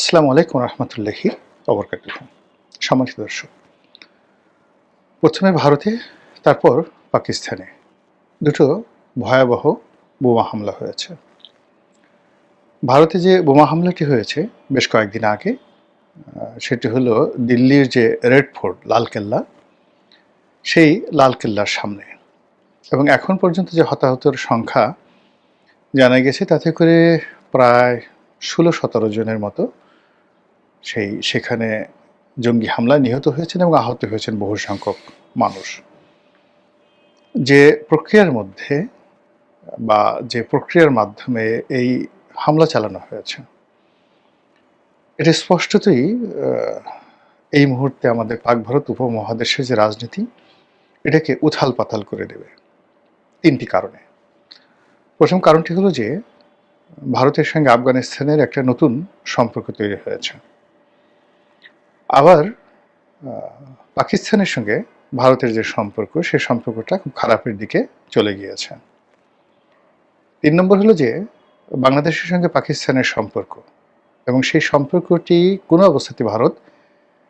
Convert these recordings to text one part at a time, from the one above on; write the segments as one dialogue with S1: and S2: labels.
S1: আসসালামু আলাইকুম রহমতুল্লাহি অবরকাত সম্মানিত দর্শক, প্রথমে ভারতে, তারপর পাকিস্তানে দুটো ভয়াবহ বোমা হামলা হয়েছে। ভারতে যে বোমা হামলাটি হয়েছে বেশ কয়েকদিন আগে সেটি হলো দিল্লির যে রেড ফোর্ট, লালকেল্লা, সেই লালকেল্লার সামনে। এবং এখন পর্যন্ত যে হতাহতের সংখ্যা জানা গেছে, তাতে করে প্রায় ষোলো সতেরো জনের মতো সেই, সেখানে জঙ্গি হামলায় নিহত হয়েছেন এবং আহত হয়েছেন বহু সংখ্যক মানুষ। যে প্রক্রিয়ার মধ্যে বা যে প্রক্রিয়ার মাধ্যমে এই হামলা চালানো হয়েছে, এটা স্পষ্টতই এই মুহূর্তে আমাদের পাক ভারত উপমহাদেশের যে রাজনীতি, এটাকে উথাল পাতাল করে দেবে তিনটি কারণে। প্রথম কারণটি হলো যে, ভারতের সঙ্গে আফগানিস্তানের একটা নতুন সম্পর্ক তৈরি হয়েছে। আবার পাকিস্তানের সঙ্গে ভারতের যে সম্পর্ক সেই সম্পর্কটা খুব খারাপের দিকে চলে গিয়েছে। তিন নম্বর হলো যে, বাংলাদেশের সঙ্গে পাকিস্তানের সম্পর্ক এবং সেই সম্পর্কটি কোনো অবস্থাতে ভারত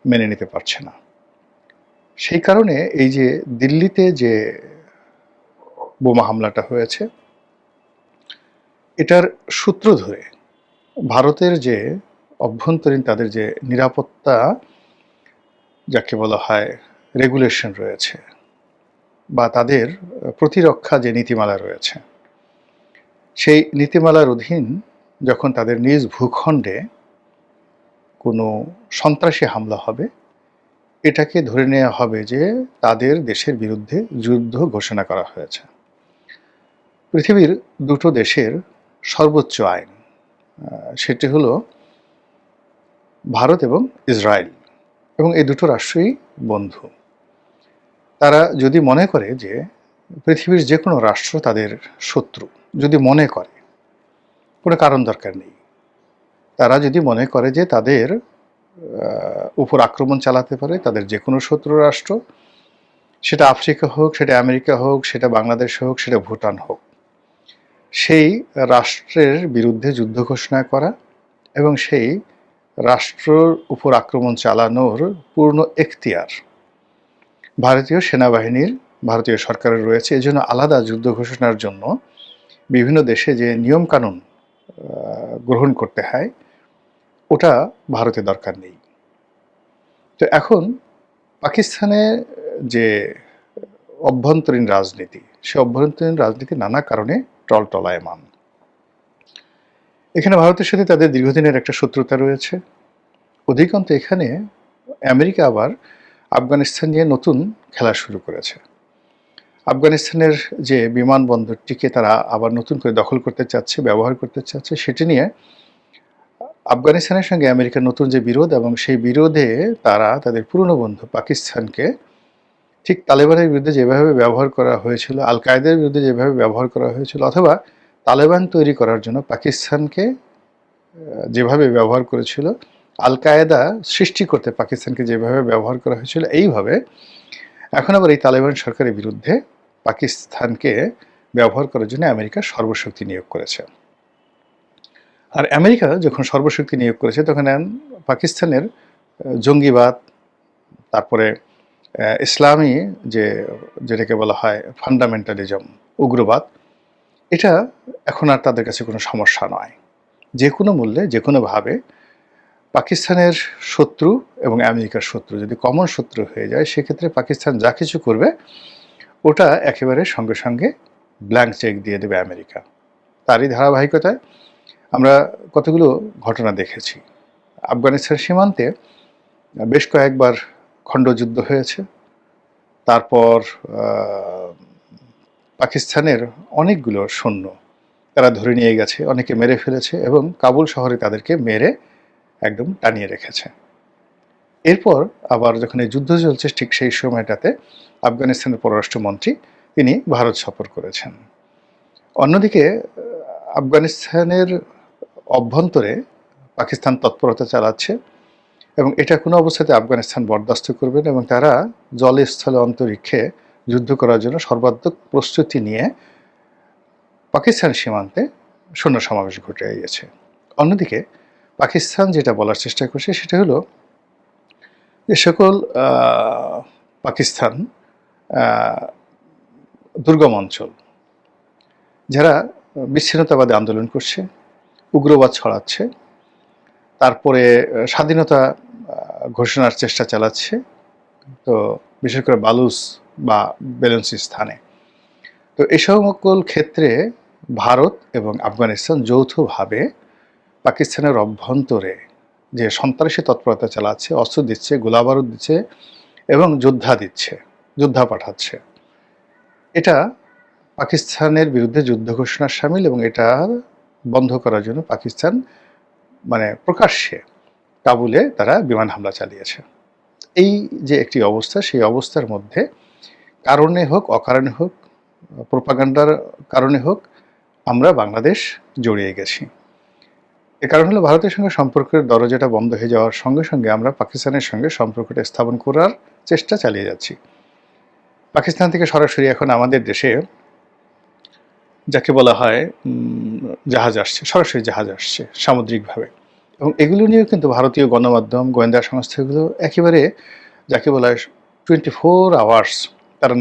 S1: মেনে নিতে পারছে না। সেই কারণে এই যে দিল্লিতে যে বোমা হামলাটা হয়েছে, এটার সূত্র ধরে ভারতের যে অভ্যন্তরীণ, তাদের যে নিরাপত্তা যাকে বলা হয় রেগুলেশন রয়েছে বা তাদের প্রতিরক্ষা যে নীতিমালা রয়েছে, সেই নীতিমালার অধীন যখন তাদের নিজ ভূখণ্ডে কোনো সন্ত্রাসী হামলা হবে, এটাকে ধরে নেওয়া হবে যে তাদের দেশের বিরুদ্ধে যুদ্ধ ঘোষণা করা হয়েছে। পৃথিবীর দুটো দেশের সর্বোচ্চ আইন সেটি হলো ভারত এবং ইসরায়েল। এবং এই দুটো রাষ্ট্রই বন্ধু। তারা যদি মনে করে যে পৃথিবীর যে কোনো রাষ্ট্র তাদের শত্রু, যদি মনে করে, কোনো কারণ দরকার নেই। তারা যদি মনে করে যে তাদের উপর আক্রমণ চালাতে পারে, তাদের যে কোনো শত্রু রাষ্ট্র, সেটা আফ্রিকা হোক, সেটা আমেরিকা হোক, সেটা বাংলাদেশ হোক, সেটা ভুটান হোক, সেই রাষ্ট্রের বিরুদ্ধে যুদ্ধ ঘোষণা করা এবং সেই রাষ্ট্রর উপর আক্রমণ চালানোর পূর্ণ এখতিয়ার। ভারতীয় সেনাবাহিনীর, ভারতীয় সরকারের রয়েছে। এজন্য আলাদা যুদ্ধ ঘোষণার জন্য বিভিন্ন দেশে যে নিয়মকানুন গ্রহণ করতে হয়, ওটা ভারতে দরকার নেই। তো এখন পাকিস্তানে যে অভ্যন্তরীণ রাজনীতি, সে অভ্যন্তরীণ রাজনীতি নানা কারণে টলটলায়মান। এখানে ভারতের সাথে তাদের দীর্ঘদিনের একটা শত্রুতা রয়েছে। অধিকান্ত এখানে আমেরিকা আবার আফগানিস্তান নিয়ে নতুন খেলা শুরু করেছে। আফগানিস্তানের যে বিমানবন্দরটিকে তারা আবার নতুন করে দখল করতে চাচ্ছে, ব্যবহার করতে চাচ্ছে, সেটি নিয়ে আফগানিস্তানের সঙ্গে আমেরিকার নতুন যে বিরোধ এবং সেই বিরোধে তারা তাদের পুরনো বন্ধু পাকিস্তানকে ঠিক তালেবানের বিরুদ্ধে যেভাবে ব্যবহার করা হয়েছিল আল কায়দার বিরুদ্ধে যেভাবে ব্যবহার করা হয়েছিল অথবা তালেবান তৈরি করার জন্য পাকিস্তানকে যেভাবে ব্যবহার করেছিল আল কায়দা সৃষ্টি করতে পাকিস্তানকে যেভাবে ব্যবহার করা হয়েছিল, এইভাবে এখন আবার এই তালেবান সরকারের বিরুদ্ধে পাকিস্তানকে ব্যবহার করার জন্য আমেরিকা সর্বশক্তি নিয়োগ করেছে। আর আমেরিকা যখন সর্বশক্তি নিয়োগ করেছে, তখন পাকিস্তানের জঙ্গিবাদ, তারপরে ইসলামী যে, যেটাকে বলা হয় ফান্ডামেন্টালিজম উগ্রবাদ এটা এখন আর তাদের কাছে কোনো সমস্যা নয়। যে কোনো মূল্যে যে কোনোভাবে পাকিস্তানের শত্রু এবং আমেরিকার শত্রু যদি কমন শত্রু হয়ে যায়, সেক্ষেত্রে পাকিস্তান যা কিছু করবে, ওটা একেবারে সঙ্গে সঙ্গে ব্ল্যাঙ্ক চেক দিয়ে দেবে আমেরিকা। তারই ধারাবাহিকতায় আমরা কতগুলো ঘটনা দেখেছি। আফগানিস্তান সীমান্তে বেশ কয়েকবার খণ্ডযুদ্ধ হয়েছে। তারপর পাকিস্তানের অনেকগুলো সৈন্য তারা ধরে নিয়ে গেছে, অনেকে মেরে ফেলেছে এবং কাবুল শহরে তাদেরকে মেরে একদম টানিয়ে রেখেছে। এরপর আবার যখন এই যুদ্ধ চলছে ঠিক সেই সময়টাতে আফগানিস্তানের পররাষ্ট্রমন্ত্রী তিনি ভারত সফর করেছেন। অন্যদিকে, আফগানিস্তানের অভ্যন্তরে পাকিস্তান তৎপরতা চালাচ্ছে এবং এটা কোনো অবস্থাতে আফগানিস্তান বরদাস্ত করবে না এবং তারা জলে স্থলে অন্তরিক্ষে যুদ্ধ করার জন্য সর্বাত্মক প্রস্তুতি নিয়ে পাকিস্তান সীমান্তে সৈন্য সমাবেশ ঘটে গিয়েছে। অন্যদিকে পাকিস্তান যেটা বলার চেষ্টা করছে সেটা হলো যে সকল পাকিস্তান দুর্গম অঞ্চল, যারা বিচ্ছিন্নতাবাদী আন্দোলন করছে, উগ্রবাদ ছড়াচ্ছে, তারপরে স্বাধীনতা ঘোষণার চেষ্টা চালাচ্ছে, তো বিশেষ করে বালুস বা বেলেন্সি স্থানে। তো এই সকল ক্ষেত্রে ভারত এবং আফগানিস্তান যৌথভাবে পাকিস্তানের অভ্যন্তরে যে সন্ত্রাসী তৎপরতা চালাচ্ছে, অস্ত্র দিচ্ছে, গোলাবারুদ দিচ্ছে এবং যোদ্ধা দিচ্ছে, যোদ্ধা পাঠাচ্ছে। এটা পাকিস্তানের বিরুদ্ধে যুদ্ধ ঘোষণার সামিল এবং এটা বন্ধ করার জন্য পাকিস্তান মানে প্রকাশ্যে কাবুলে তারা বিমান হামলা চালিয়েছে। এই যে একটি অবস্থা, সেই অবস্থার মধ্যে কারণে হোক, অকারণে হোক, প্রোপাগান্ডার কারণে হোক, আমরা বাংলাদেশ জড়িয়ে গেছি। এ কারণ হলো ভারতের সঙ্গে সম্পর্কের দরজাটা বন্ধ হয়ে যাওয়ার সঙ্গে সঙ্গে আমরা পাকিস্তানের সঙ্গে সম্পর্কটা স্থাপন করার চেষ্টা চালিয়ে যাচ্ছি। পাকিস্তান থেকে সরাসরি এখন আমাদের দেশে যাকে বলা হয় জাহাজ আসছে, সরাসরি জাহাজ আসছে সামুদ্রিকভাবে। এবং এগুলো নিয়েও কিন্তু ভারতীয় গণমাধ্যম, গোয়েন্দা সংস্থাগুলো একেবারে যাকে বলা হয় টোয়েন্টি ফোর আওয়ার্স